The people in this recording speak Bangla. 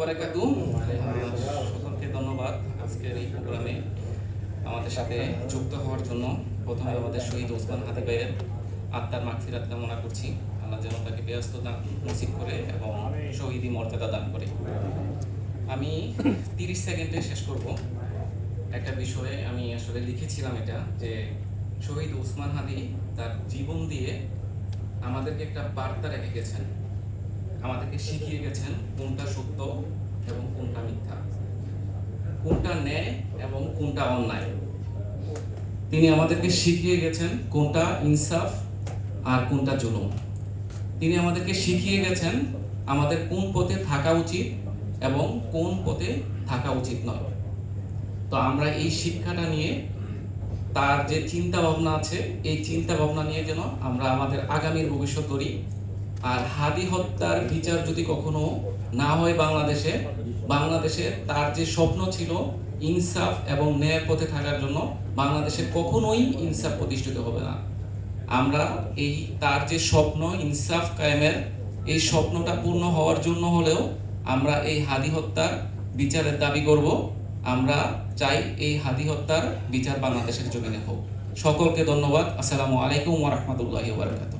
বারাকাতু ধন্যবাদ আজকের এই প্রোগ্রামে আমাদের সাথে যুক্ত হওয়ার জন্য। প্রথমে আমাদের শহীদ ওসমান হাদি ভাইয়ের আত্মার মাগফিরাত কামনা করছি। আল্লাহ যেন তাকে ব্যস্ত নসিব করে এবং শহীদি মর্যাদা দান করে। আমি তিরিশ সেকেন্ডে শেষ করব। একটা বিষয়ে আমি আসলে লিখেছিলাম এটা যে শহীদ ওসমান হাদি তার জীবন দিয়ে আমাদেরকে একটা বার্তা রেখে গেছেন। আমাদেরকে শিখিয়ে গেছেন কোনটা সত্য এবং কোনটা মিথ্যা। কোনটা ন্যায় এবং কোনটা অন্যায়। তিনি আমাদেরকে শিখিয়ে গেছেন কোনটা ইনসাফ আর কোনটা জুলুম। তিনি আমাদেরকে শিখিয়ে গেছেন আমাদের কোন পথে থাকা উচিত এবং কোন পথে থাকা উচিত নয়। তো আমরা এই শিক্ষাটা নিয়ে তার যে চিন্তা ভাবনা আছে, এই চিন্তা ভাবনা নিয়ে যেন আমরা আমাদের আগামীর ভবিষ্যৎ করি আর হাদি হত্যার বিচার যদি কখনো না হয় বাংলাদেশে বাংলাদেশে তার যে স্বপ্ন ছিল ইনসাফ এবং ন্যায় পথে থাকার জন্য, বাংলাদেশে কখনোই ইনসাফ প্রতিষ্ঠিত হবে না। আমরা এই তার যে স্বপ্ন, ইনসাফ কায়েমের এই স্বপ্নটা পূর্ণ হওয়ার জন্য হলেও আমরা এই হাদি হত্যার বিচারের দাবি করব। আমরা চাই এই হাদি হত্যার বিচার বাংলাদেশের জমিনে হোক। সকলকে ধন্যবাদ। আসসালামু আলাইকুম ওয়া রাহমাতুল্লাহি ওয়া বারাকাতুহু।